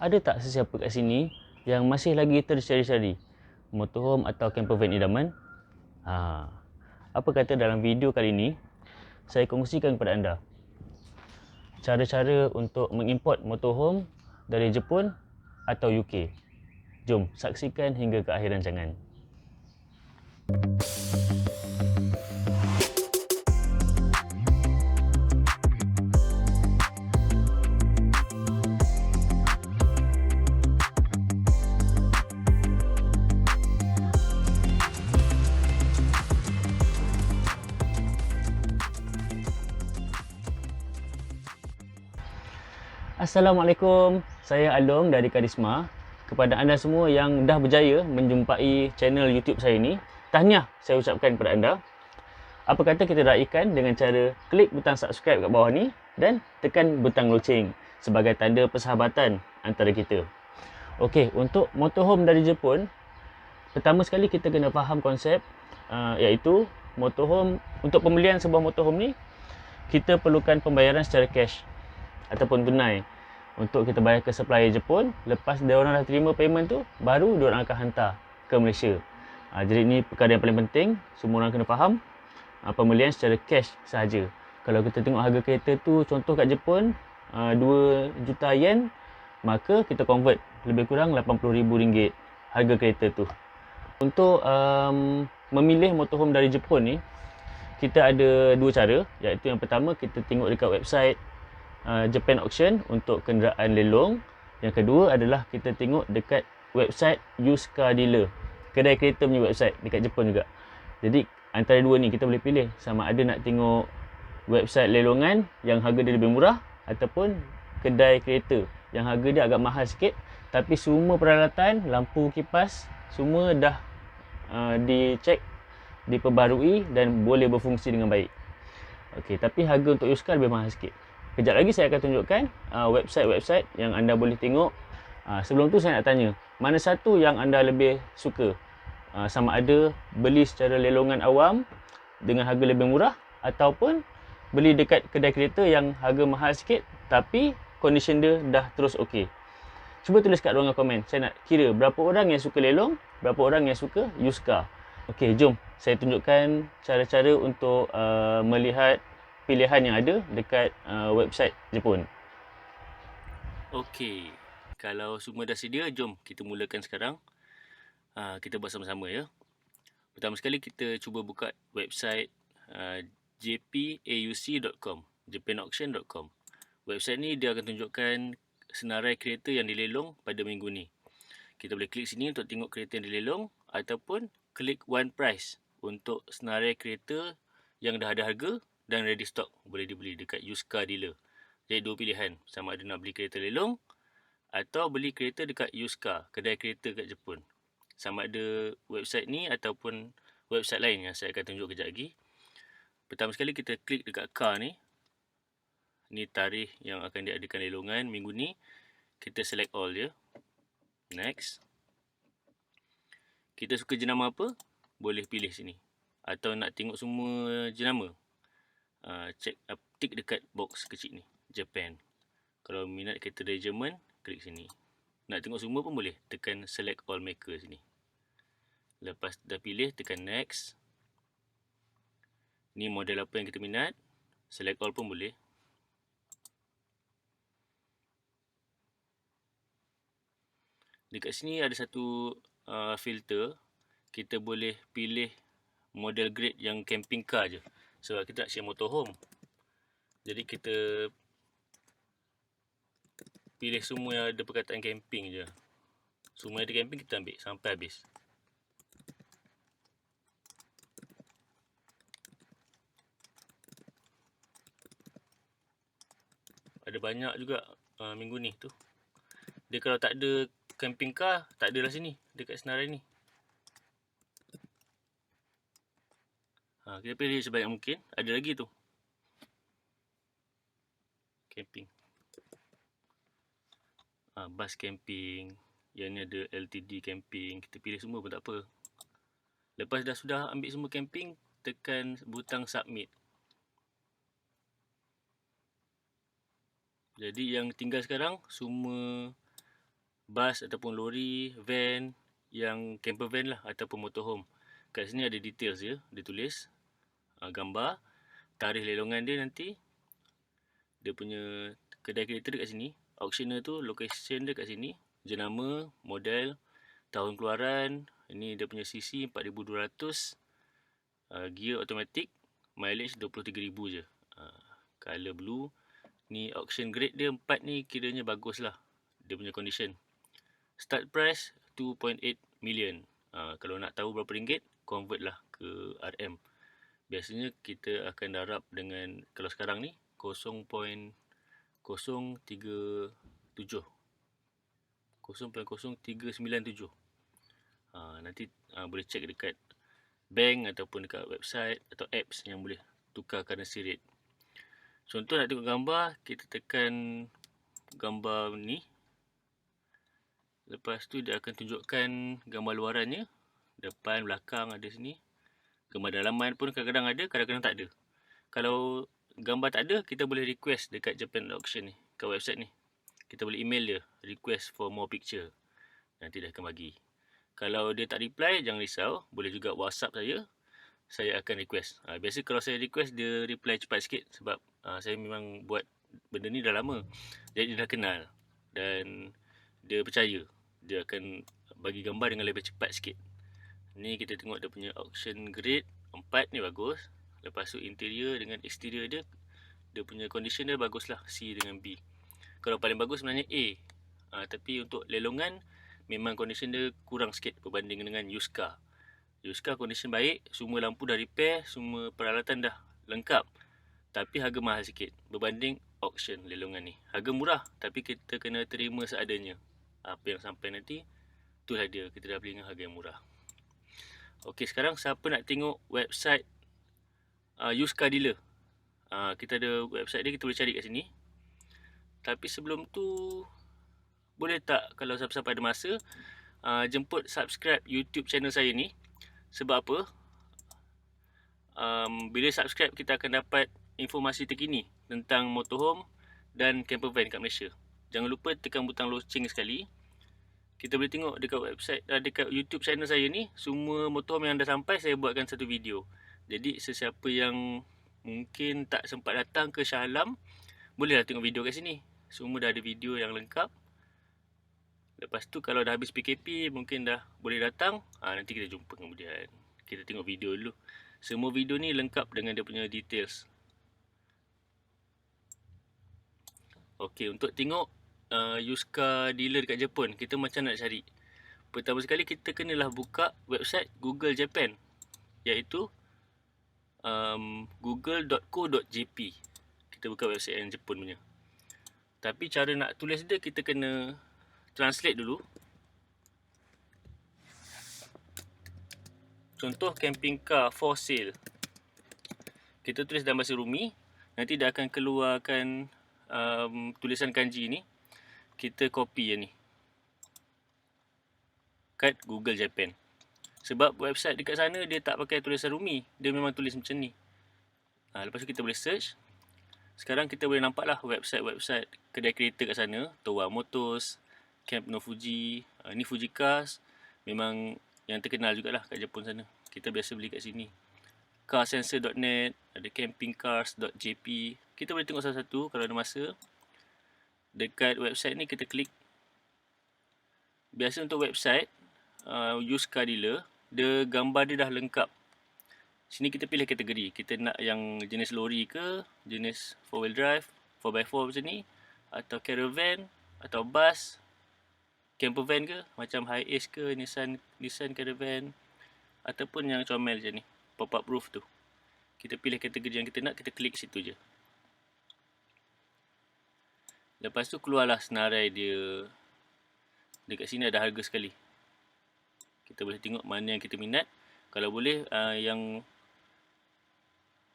ada tak sesiapa kat sini yang masih lagi tercari-cari motorhome atau campervan idaman? Ha. Apa kata dalam video kali ini saya kongsikan kepada anda cara-cara untuk mengimport motorhome dari Jepun atau UK. Jom saksikan hingga ke akhir rancangan. Assalamualaikum. Saya Along dari Karisma. Kepada anda semua yang dah berjaya menjumpai channel YouTube saya ini, tahniah saya ucapkan kepada anda. Apa kata kita raikan dengan cara klik butang subscribe kat bawah ni dan tekan butang loceng sebagai tanda persahabatan antara kita. Okey, untuk motorhome dari Jepun, pertama sekali kita kena faham konsep uh, iaitu motorhome untuk pembelian sebuah motorhome ni kita perlukan pembayaran secara cash ataupun tunai untuk kita bayar ke supplier Jepun lepas dia orang dah terima payment tu baru dia orang akan hantar ke Malaysia. Ha, jadi ini perkara yang paling penting semua orang kena faham ha, pembelian secara cash sahaja. Kalau kita tengok harga kereta tu contoh kat Jepun ha, 2 juta yen maka kita convert lebih kurang RM80,000 harga kereta tu. Untuk um, memilih motorhome dari Jepun ni kita ada dua cara. Iaitu yang pertama kita tengok dekat website uh, Japan Auction untuk kenderaan lelong. Yang kedua adalah kita tengok dekat website used car dealer. Kedai kereta punya website dekat Jepun juga. Jadi antara dua ni kita boleh pilih sama ada nak tengok website lelongan yang harga dia lebih murah ataupun kedai kereta yang harga dia agak mahal sikit tapi semua peralatan, lampu kipas semua dah uh, dicek, diperbarui dan boleh berfungsi dengan baik. Okey, tapi harga untuk used car lebih mahal sikit. Kejap lagi saya akan tunjukkan uh, website-website yang anda boleh tengok. Uh, sebelum tu saya nak tanya, mana satu yang anda lebih suka? Uh, sama ada beli secara lelongan awam dengan harga lebih murah ataupun beli dekat kedai kereta yang harga mahal sikit tapi condition dia dah terus okey. Cuba tulis kat ruangan komen. Saya nak kira berapa orang yang suka lelong, berapa orang yang suka used car. Okey, jom saya tunjukkan cara-cara untuk uh, melihat pilihan yang ada dekat uh, website Jepun. Okey, kalau semua dah sedia, jom kita mulakan sekarang. Uh, kita buat sama-sama ya. Pertama sekali kita cuba buka website uh, jpauc.com, japanauction.com. Website ni dia akan tunjukkan senarai kereta yang dilelong pada minggu ni. Kita boleh klik sini untuk tengok kereta yang dilelong ataupun klik one price untuk senarai kereta yang dah ada harga dan ready stock boleh dibeli dekat used car dealer. Jadi dua pilihan, sama ada nak beli kereta lelong atau beli kereta dekat used car, kedai kereta kat Jepun. Sama ada website ni ataupun website lain yang saya akan tunjuk kejap lagi. Pertama sekali kita klik dekat car ni. Ni tarikh yang akan diadakan lelongan minggu ni. Kita select all je. Next. Kita suka jenama apa? Boleh pilih sini. Atau nak tengok semua jenama? Uh, check uh, tick dekat box kecil ni Japan. Kalau minat kereta dari Jerman klik sini. Nak tengok semua pun boleh. Tekan select all maker sini lepas dah pilih tekan next. Ni model apa yang kita minat? Select all pun boleh. Dekat sini ada satu uh, filter. Kita boleh pilih model grade yang camping car je sebab kita nak share motorhome jadi kita pilih semua yang ada perkataan camping je. Semua yang ada camping kita ambil sampai habis. Ada banyak juga uh, minggu ni tu. Dia kalau tak ada camping car tak adalah sini dekat senarai ni Ha, kita pilih sebanyak mungkin. Ada lagi tu. Camping. Ha, bus camping. Yang ni ada LTD camping. Kita pilih semua pun tak apa. Lepas dah sudah ambil semua camping, tekan butang submit. Jadi yang tinggal sekarang, semua bas ataupun lori, van yang camper van lah ataupun motorhome. Kat sini ada details dia, dia tulis uh, gambar, tarikh lelongan dia nanti. Dia punya kedai kereta dekat sini. Auctioner tu location dia kat sini. Jenama, model, tahun keluaran. Ini dia punya CC 4200. Uh, gear automatic. Mileage 23,000 je. Uh, color blue. Ni auction grade dia 4 ni kiranya bagus lah. Dia punya condition. Start price 2.8 million. Uh, kalau nak tahu berapa ringgit, convert lah ke RM. Biasanya kita akan darab dengan, kalau sekarang ni, 0.037. 0.0397. Uh, nanti uh, boleh check dekat bank ataupun dekat website atau apps yang boleh tukar currency rate. Contoh nak tengok gambar, kita tekan gambar ni. Lepas tu dia akan tunjukkan gambar luarannya. Depan, belakang ada sini. Gambar dalaman pun kadang-kadang ada, kadang-kadang tak ada. Kalau gambar tak ada, kita boleh request dekat Japan Auction ni, kat website ni. Kita boleh email dia, request for more picture. Nanti dia akan bagi. Kalau dia tak reply, jangan risau. Boleh juga WhatsApp saya. Saya akan request. Ha, biasa kalau saya request, dia reply cepat sikit. Sebab ha, saya memang buat benda ni dah lama. Jadi dia dah kenal. Dan dia percaya. Dia akan bagi gambar dengan lebih cepat sikit. Ni kita tengok dia punya auction grade. 4 ni bagus. Lepas tu interior dengan exterior dia. Dia punya condition dia bagus lah. C dengan B. Kalau paling bagus sebenarnya A. Ha, tapi untuk lelongan memang condition dia kurang sikit berbanding dengan used car. Used car condition baik, semua lampu dah repair, semua peralatan dah lengkap. Tapi harga mahal sikit berbanding auction lelongan ni. Harga murah tapi kita kena terima seadanya. Apa yang sampai nanti, itulah dia. Kita dah beli dengan harga yang murah. Okey, sekarang siapa nak tengok website uh, used car dealer? Uh, kita ada website dia, kita boleh cari kat sini. Tapi sebelum tu, boleh tak kalau siapa-siapa ada masa uh, jemput subscribe YouTube channel saya ni sebab apa um, bila subscribe kita akan dapat informasi terkini tentang motorhome dan camper van kat Malaysia jangan lupa tekan butang loceng sekali kita boleh tengok dekat website uh, dekat YouTube channel saya ni semua motorhome yang dah sampai saya buatkan satu video jadi sesiapa yang mungkin tak sempat datang ke Shah Alam bolehlah tengok video kat sini semua dah ada video yang lengkap Lepas tu kalau dah habis PKP mungkin dah boleh datang. Ha, nanti kita jumpa kemudian. Kita tengok video dulu. Semua video ni lengkap dengan dia punya details. Okey, untuk tengok uh, used car dealer dekat Jepun, kita macam nak cari. Pertama sekali kita kenalah buka website Google Japan. Iaitu um, google.co.jp. Kita buka website yang Jepun punya. Tapi cara nak tulis dia kita kena translate dulu. Contoh camping car for sale. Kita tulis dalam bahasa Rumi. Nanti dia akan keluarkan um, tulisan kanji ni. Kita copy yang ni. Kat Google Japan. Sebab website dekat sana dia tak pakai tulisan Rumi. Dia memang tulis macam ni. Ha, lepas tu kita boleh search. Sekarang kita boleh nampak lah website-website kedai kereta kat sana. Towa Motors, Camp No Fuji. Uh, ni Fuji Cars. Memang yang terkenal jugalah kat Jepun sana. Kita biasa beli kat sini. Carsensor.net. Ada campingcars.jp. Kita boleh tengok satu-satu kalau ada masa. Dekat website ni kita klik. Biasa untuk website. Uh, used car dealer. Dia gambar dia dah lengkap. Sini kita pilih kategori. Kita nak yang jenis lori ke. Jenis 4 wheel drive. 4x4 macam ni. Atau caravan. Atau bus camper van ke macam high ace ke Nissan Nissan caravan ataupun yang comel je ni pop up roof tu kita pilih kategori yang kita nak kita klik situ je lepas tu keluarlah senarai dia dekat sini ada harga sekali kita boleh tengok mana yang kita minat kalau boleh uh, yang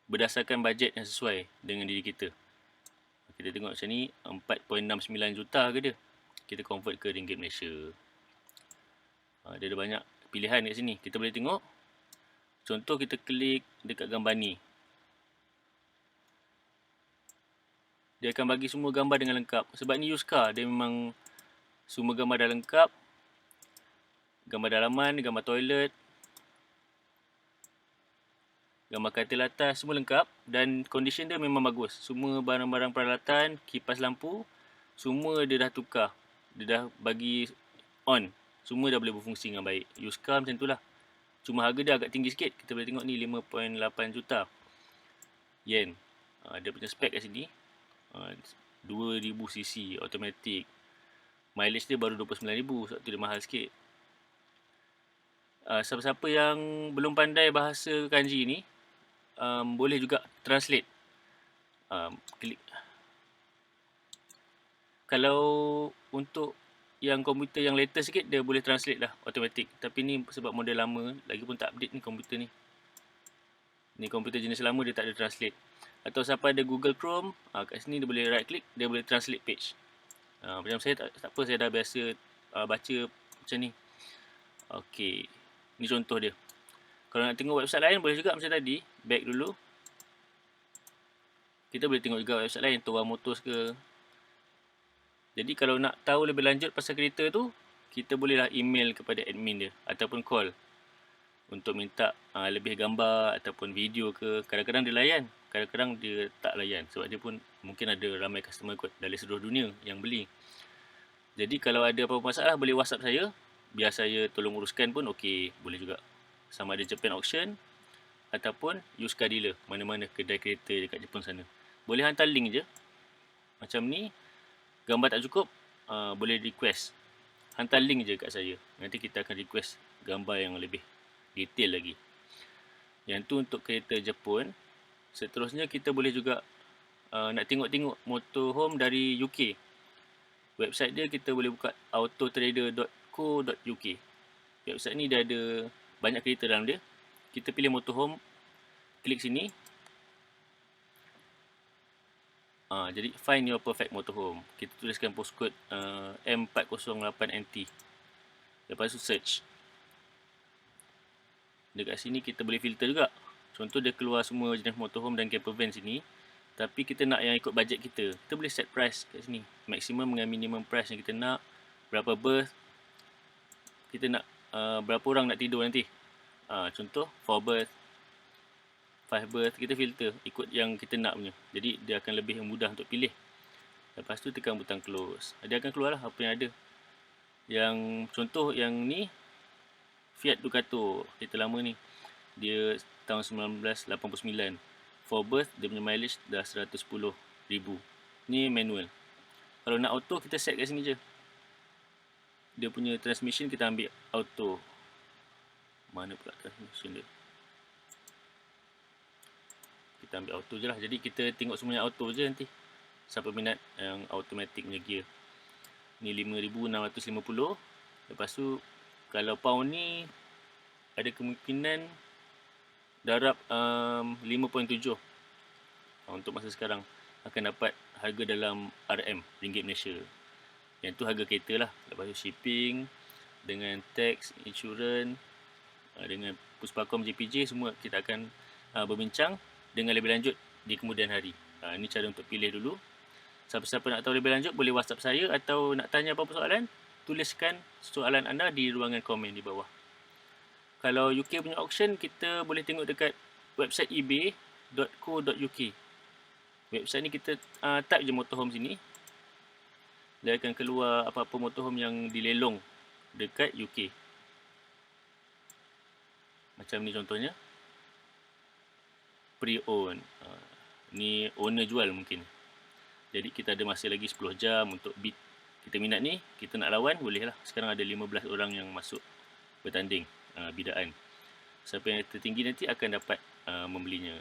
berdasarkan bajet yang sesuai dengan diri kita kita tengok macam ni 4.69 juta ke dia kita convert ke ringgit Malaysia. Ha, dia ada banyak pilihan kat sini. Kita boleh tengok. Contoh kita klik dekat gambar ni. Dia akan bagi semua gambar dengan lengkap. Sebab ni used car. Dia memang Semua gambar dah lengkap. Gambar dalaman, gambar toilet, gambar katil atas semua lengkap dan condition dia memang bagus. Semua barang-barang peralatan, kipas lampu, semua dia dah tukar. Dia dah bagi on. Semua dah boleh berfungsi dengan baik. Yuska macam tu lah. Cuma harga dia agak tinggi sikit. Kita boleh tengok ni 5.8 juta yen. Uh, dia punya spek kat sini. Uh, 2000cc automatic. Mileage dia baru 29,000. Sebab tu dia mahal sikit. Uh, siapa-siapa yang belum pandai bahasa kanji ni, um, boleh juga translate. Um, klik. Kalau untuk yang komputer yang latest sikit dia boleh translate dah automatic. Tapi ni sebab model lama lagi pun tak update ni komputer ni. Ni komputer jenis lama dia tak ada translate. Atau siapa ada Google Chrome, ha, kat sini dia boleh right click, dia boleh translate page. Ha, macam saya tak, tak apa saya dah biasa uh, baca macam ni. Okey. Ni contoh dia. Kalau nak tengok website lain boleh juga macam tadi. Back dulu. Kita boleh tengok juga website lain. Toa Motors ke. Jadi kalau nak tahu lebih lanjut pasal kereta tu. Kita bolehlah email kepada admin dia. Ataupun call. Untuk minta uh, lebih gambar ataupun video ke. Kadang-kadang dia layan. Kadang-kadang dia tak layan. Sebab dia pun mungkin ada ramai customer kot dari seluruh dunia yang beli. Jadi kalau ada apa-apa masalah boleh whatsapp saya. Biar saya tolong uruskan pun okey. Boleh juga sama ada Japan Auction ataupun Yuska Dealer mana-mana kedai kereta dekat Jepun sana boleh hantar link je macam ni gambar tak cukup uh, boleh request hantar link je kat saya nanti kita akan request gambar yang lebih detail lagi yang tu untuk kereta Jepun seterusnya kita boleh juga uh, nak tengok-tengok motorhome dari UK website dia kita boleh buka autotrader.co.uk website ni dia ada banyak kereta dalam dia. Kita pilih motorhome, klik sini. Uh, jadi find your perfect motorhome. Kita tuliskan postcode uh, M408NT. Lepas tu search. Dekat sini kita boleh filter juga. Contoh dia keluar semua jenis motorhome dan camper van sini. Tapi kita nak yang ikut bajet kita. Kita boleh set price kat sini. Maximum dengan minimum price yang kita nak. Berapa berth. Kita nak uh, berapa orang nak tidur nanti. Uh, contoh 4 berth, 5 berth, kita filter ikut yang kita nak punya. Jadi dia akan lebih mudah untuk pilih. Lepas tu tekan butang close. Dia akan keluar lah apa yang ada. Yang contoh yang ni Fiat Ducato kereta lama ni. Dia tahun 1989. 4 berth dia punya mileage dah 110,000. Ni manual. Kalau nak auto kita set kat sini je. Dia punya transmission kita ambil auto. Mana pula transmission dia kita ambil auto je lah. Jadi kita tengok semuanya auto je nanti. Siapa minat yang automatic punya gear. Ni 5650 lepas tu kalau pound ni ada kemungkinan darab um, 5.7 untuk masa sekarang akan dapat harga dalam RM ringgit Malaysia yang tu harga kereta lah. Lepas tu shipping, dengan tax, insurans, uh, dengan Puspakom JPJ semua kita akan uh, berbincang dengan lebih lanjut di kemudian hari. Uh, ini cara untuk pilih dulu. Siapa-siapa nak tahu lebih lanjut boleh WhatsApp saya atau nak tanya apa-apa soalan, tuliskan soalan anda di ruangan komen di bawah. Kalau UK punya auction, kita boleh tengok dekat website ebay.co.uk. Website ni kita uh, type je motorhome sini dia akan keluar apa-apa motorhome yang dilelong dekat UK. Macam ni contohnya. Pre-own. Uh, ni owner jual mungkin. Jadi kita ada masa lagi 10 jam untuk bid. Kita minat ni, kita nak lawan, boleh lah. Sekarang ada 15 orang yang masuk bertanding uh, bidaan. Siapa yang tertinggi nanti akan dapat uh, membelinya.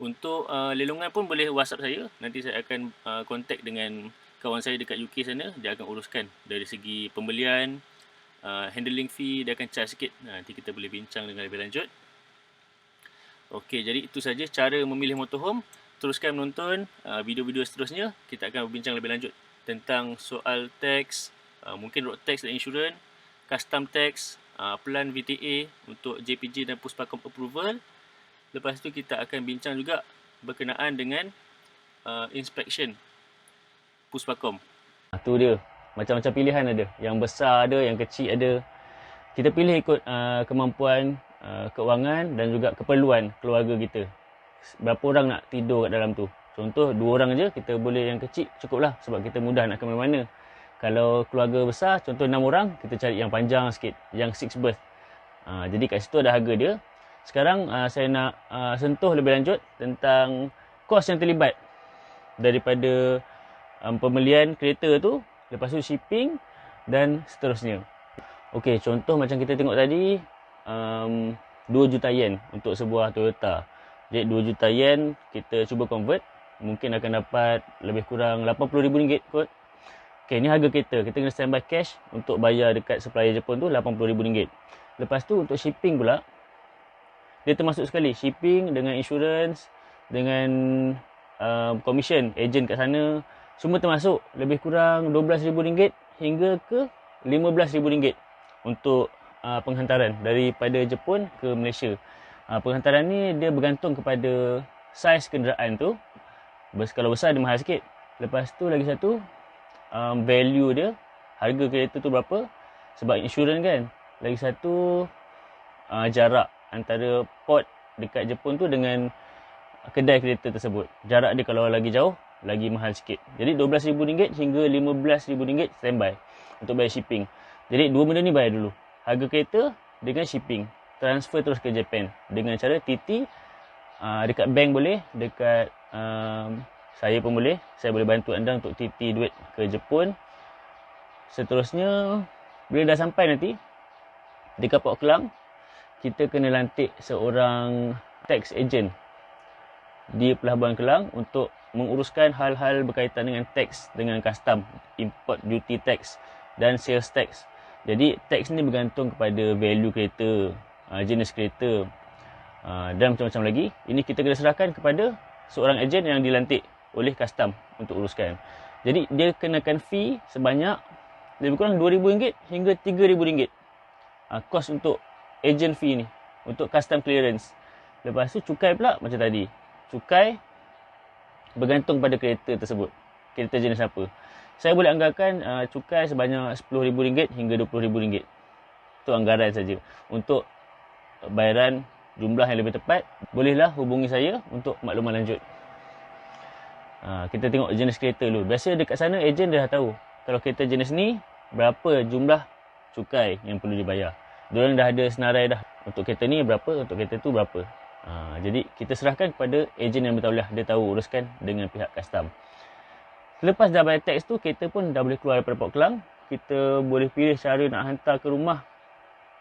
Untuk uh, lelongan pun boleh WhatsApp saya. Nanti saya akan uh, contact dengan kawan saya dekat UK sana dia akan uruskan dari segi pembelian uh, handling fee dia akan charge sikit nanti kita boleh bincang dengan lebih lanjut Okey, jadi itu saja cara memilih motorhome. Teruskan menonton uh, video-video seterusnya. Kita akan berbincang lebih lanjut tentang soal tax, uh, mungkin road tax dan insurans, custom tax, uh, plan VTA untuk JPJ dan Puspakom approval. Lepas tu kita akan bincang juga berkenaan dengan uh, inspection Puspakom. Ah, tu dia. macam-macam pilihan ada. Yang besar ada, yang kecil ada. Kita pilih ikut uh, kemampuan uh, keuangan dan juga keperluan keluarga kita. Berapa orang nak tidur kat dalam tu. Contoh dua orang je kita boleh yang kecil cukup lah sebab kita mudah nak ke mana-mana. Kalau keluarga besar contoh enam orang kita cari yang panjang sikit, yang six berth. Uh, jadi kat situ ada harga dia. Sekarang uh, saya nak uh, sentuh lebih lanjut tentang kos yang terlibat daripada um, pembelian kereta tu, lepas tu shipping dan seterusnya. Okey, contoh macam kita tengok tadi um, 2 juta yen untuk sebuah Toyota. Jadi 2 juta yen kita cuba convert mungkin akan dapat lebih kurang RM80,000 kot. Okay, ni harga kereta. Kita kena standby cash untuk bayar dekat supplier Jepun tu RM80,000. Lepas tu untuk shipping pula, dia termasuk sekali shipping dengan insurance, dengan uh, commission, agent kat sana, semua termasuk lebih kurang RM12,000 hingga ke RM15,000 untuk uh, penghantaran daripada Jepun ke Malaysia. Uh, penghantaran ni dia bergantung kepada saiz kenderaan tu kalau besar dia mahal sikit. Lepas tu lagi satu um, value dia harga kereta tu berapa sebab insurans kan. Lagi satu uh, jarak antara port dekat Jepun tu dengan kedai kereta tersebut. Jarak dia kalau lagi jauh lagi mahal sikit. Jadi RM12,000 hingga RM15,000 standby untuk bayar shipping. Jadi dua benda ni bayar dulu. Harga kereta dengan shipping. Transfer terus ke Japan dengan cara TT uh, dekat bank boleh, dekat um, saya pun boleh. Saya boleh bantu anda untuk titi duit ke Jepun. Seterusnya, bila dah sampai nanti, di Kapok Kelang, kita kena lantik seorang tax agent di Pelabuhan Kelang untuk menguruskan hal-hal berkaitan dengan tax, dengan custom, import duty tax dan sales tax. Jadi, tax ni bergantung kepada value kereta, uh, jenis kereta uh, dan macam-macam lagi. Ini kita kena serahkan kepada seorang ejen yang dilantik oleh custom untuk uruskan. Jadi dia kenakan fee sebanyak lebih kurang RM2,000 hingga RM3,000. Ha, kos untuk ejen fee ni. Untuk custom clearance. Lepas tu cukai pula macam tadi. Cukai bergantung pada kereta tersebut. Kereta jenis apa. Saya boleh anggarkan uh, cukai sebanyak RM10,000 hingga RM20,000. Itu anggaran saja. Untuk bayaran jumlah yang lebih tepat, bolehlah hubungi saya untuk makluman lanjut. Ha, kita tengok jenis kereta dulu. Biasa dekat sana ejen dah tahu. Kalau kereta jenis ni, berapa jumlah cukai yang perlu dibayar. Diorang dah ada senarai dah. Untuk kereta ni berapa, untuk kereta tu berapa. Ha, jadi kita serahkan kepada ejen yang bertauliah. Dia tahu uruskan dengan pihak custom. Lepas dah bayar teks tu, kereta pun dah boleh keluar daripada Port Kelang. Kita boleh pilih cara nak hantar ke rumah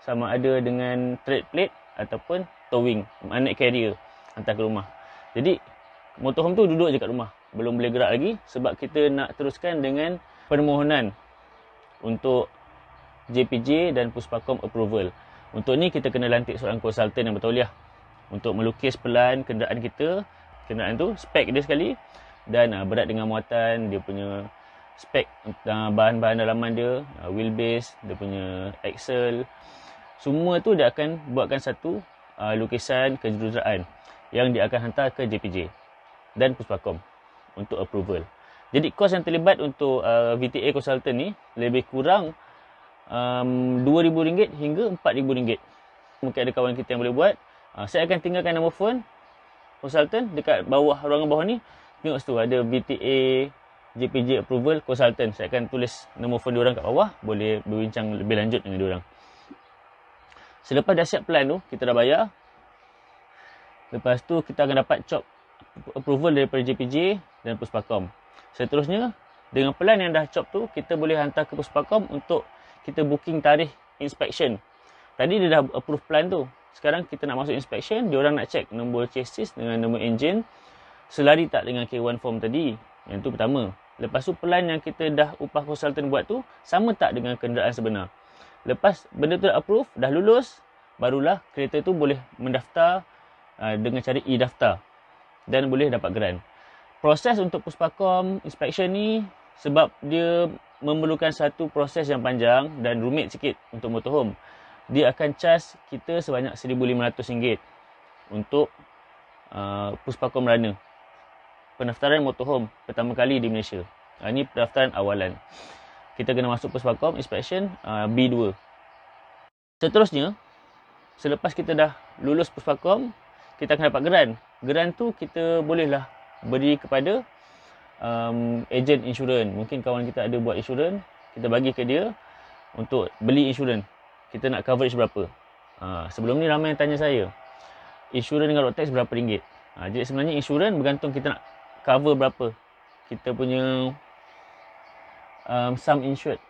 sama ada dengan trade plate ataupun towing, magnet carrier hantar ke rumah. Jadi motorhome tu duduk je kat rumah. Belum boleh gerak lagi sebab kita nak teruskan dengan permohonan untuk JPJ dan Puspakom approval. Untuk ni kita kena lantik seorang konsultan yang bertauliah untuk melukis pelan kenderaan kita. Kenderaan tu spek dia sekali dan uh, berat dengan muatan, dia punya spek uh, bahan-bahan dalaman dia, uh, wheelbase, dia punya axle. Semua tu dia akan buatkan satu uh, lukisan kejuruteraan yang dia akan hantar ke JPJ dan Puspakom untuk approval. Jadi kos yang terlibat untuk uh, VTA consultant ni lebih kurang um, RM2,000 hingga RM4,000. Mungkin ada kawan kita yang boleh buat. Uh, saya akan tinggalkan nombor phone consultant dekat bawah ruangan bawah ni. Tengok situ ada VTA JPJ approval consultant. Saya akan tulis nombor phone diorang kat bawah. Boleh berbincang lebih lanjut dengan diorang. Selepas dah siap plan tu, kita dah bayar. Lepas tu kita akan dapat chop approval daripada JPJ dan Puspakom. Seterusnya, dengan plan yang dah chop tu, kita boleh hantar ke Puspakom untuk kita booking tarikh inspection. Tadi dia dah approve plan tu. Sekarang kita nak masuk inspection, dia orang nak check nombor chassis dengan nombor engine selari tak dengan K1 form tadi. Yang tu pertama. Lepas tu plan yang kita dah upah konsultan buat tu sama tak dengan kenderaan sebenar. Lepas benda tu dah approve, dah lulus, barulah kereta tu boleh mendaftar uh, dengan cara e-daftar dan boleh dapat grant. Proses untuk Puspakom inspection ni sebab dia memerlukan satu proses yang panjang dan rumit sikit untuk motorhome. Dia akan charge kita sebanyak RM1,500 untuk uh, Puspakom Runner. Pendaftaran motorhome pertama kali di Malaysia. Uh, ini pendaftaran awalan. kita kena masuk Puspakom inspection uh, B2. Seterusnya, selepas kita dah lulus Puspakom, kita akan dapat geran. Geran tu kita bolehlah beri kepada um, agent insurans. Mungkin kawan kita ada buat insurans, kita bagi ke dia untuk beli insurans. Kita nak coverage berapa. Uh, sebelum ni ramai yang tanya saya, insurans dengan road tax berapa ringgit? Uh, jadi sebenarnya insurans bergantung kita nak cover berapa. Kita punya um, sum insured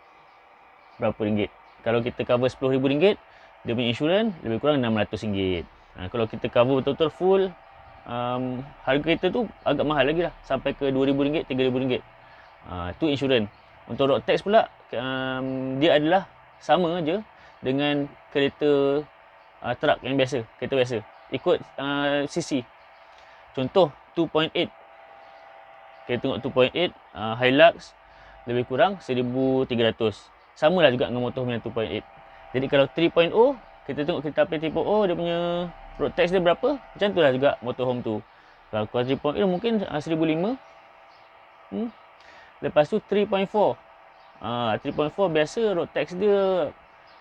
berapa ringgit. Kalau kita cover RM10,000, dia punya insurans lebih kurang RM600. Ha, kalau kita cover betul-betul full, um, harga kereta tu agak mahal lagi lah. Sampai ke RM2,000, RM3,000. Ha, tu insurans. Untuk road tax pula, um, dia adalah sama je dengan kereta uh, truck yang biasa, kereta biasa. Ikut uh, CC. Contoh 2.8. Kita tengok 2.8 uh, Hilux lebih kurang 1300 sama lah juga dengan motor yang 2.8 jadi kalau 3.0 kita tengok kereta api 3.0 dia punya road tax dia berapa? Macam tu lah juga motorhome tu. Kalau 3.0 mungkin uh, 1500 hmm? lepas tu 3.4 uh, 3.4 biasa road tax dia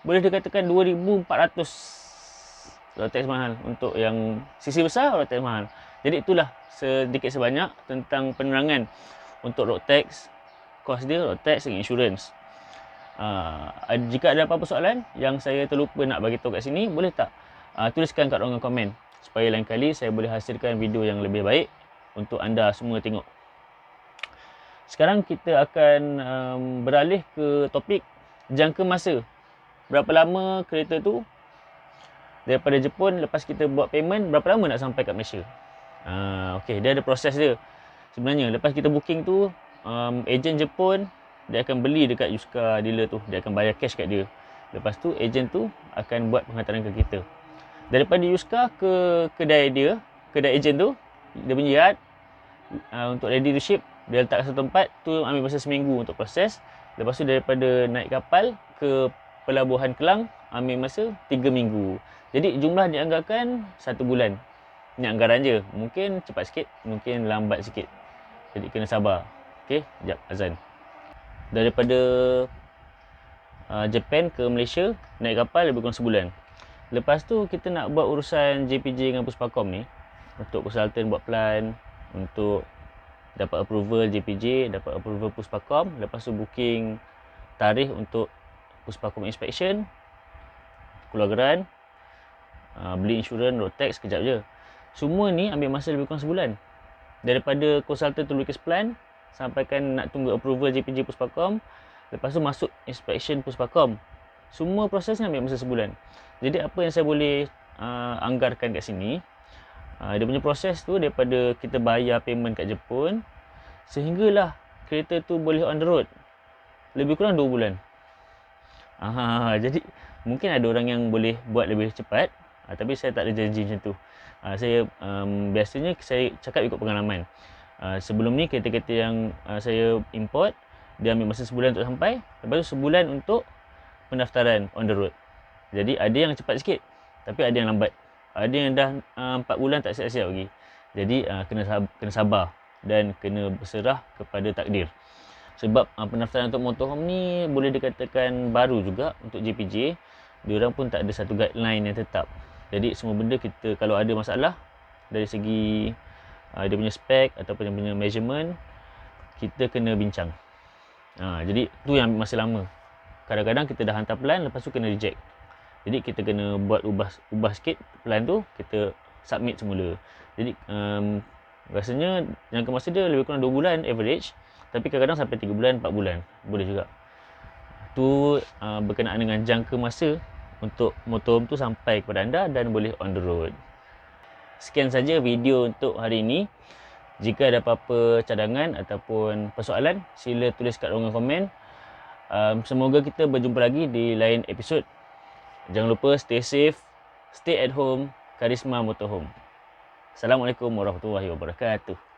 boleh dikatakan 2400 road tax mahal untuk yang sisi besar road tax mahal. Jadi itulah sedikit sebanyak tentang penerangan untuk road tax kos dia, road tax dan insurance. Uh, jika ada apa-apa soalan yang saya terlupa nak bagi tahu kat sini, boleh tak uh, tuliskan kat ruangan komen supaya lain kali saya boleh hasilkan video yang lebih baik untuk anda semua tengok. Sekarang kita akan um, beralih ke topik jangka masa. Berapa lama kereta tu daripada Jepun lepas kita buat payment, berapa lama nak sampai kat Malaysia? Uh, okay, dia ada proses dia. Sebenarnya lepas kita booking tu, um, ejen Jepun dia akan beli dekat Yuska dealer tu. Dia akan bayar cash kat dia. Lepas tu ejen tu akan buat penghantaran ke kita. Daripada Yuska ke kedai dia kedai ejen tu dia punya yard uh, untuk ready to ship dia letak satu tempat tu ambil masa seminggu untuk proses. Lepas tu daripada naik kapal ke pelabuhan Kelang ambil masa 3 minggu. Jadi jumlah dianggarkan satu bulan. Ni anggaran je. Mungkin cepat sikit mungkin lambat sikit. Jadi kena sabar. Okey, jap azan. Daripada uh, Japan ke Malaysia naik kapal lebih kurang sebulan. Lepas tu kita nak buat urusan JPJ dengan Puspakom ni untuk konsultan buat plan untuk dapat approval JPJ, dapat approval Puspakom, lepas tu booking tarikh untuk Puspakom inspection, keluar geran, uh, beli insurans, road tax kejap je. Semua ni ambil masa lebih kurang sebulan. Daripada konsultan tu lukis plan, sampaikan nak tunggu approval JPJ Puspakom lepas tu masuk inspection Puspakom semua proses ni ambil masa sebulan. Jadi apa yang saya boleh uh, anggarkan kat sini uh, dia punya proses tu daripada kita bayar payment kat Jepun sehinggalah kereta tu boleh on the road. Lebih kurang 2 bulan. Aha, jadi mungkin ada orang yang boleh buat lebih cepat uh, tapi saya tak ada janji macam tu. Uh, saya um, biasanya saya cakap ikut pengalaman Ah, sebelum ni kereta-kereta yang uh, saya import dia ambil masa sebulan untuk sampai lepas tu sebulan untuk pendaftaran on the road. Jadi ada yang cepat sikit tapi ada yang lambat. Ada yang dah uh, 4 bulan tak siap-siap lagi. Jadi uh, kena sabar, kena sabar dan kena berserah kepada takdir. Sebab uh, pendaftaran untuk motorhome ni boleh dikatakan baru juga untuk JPJ diorang pun tak ada satu guideline yang tetap. Jadi semua benda kita kalau ada masalah dari segi uh, dia punya spek ataupun dia punya measurement kita kena bincang. Uh, jadi tu yang masih lama. Kadang-kadang kita dah hantar plan lepas tu kena reject. Jadi kita kena buat ubah ubah sikit plan tu kita submit semula. Jadi um, rasanya jangka masa dia lebih kurang 2 bulan average tapi kadang-kadang sampai 3 bulan 4 bulan. Boleh juga. Tu uh, berkenaan dengan jangka masa untuk motor tu sampai kepada anda dan boleh on the road sekian saja video untuk hari ini. Jika ada apa-apa cadangan ataupun persoalan, sila tulis kat ruangan komen. Um, semoga kita berjumpa lagi di lain episod. Jangan lupa stay safe, stay at home, Karisma Motorhome. Assalamualaikum warahmatullahi wabarakatuh.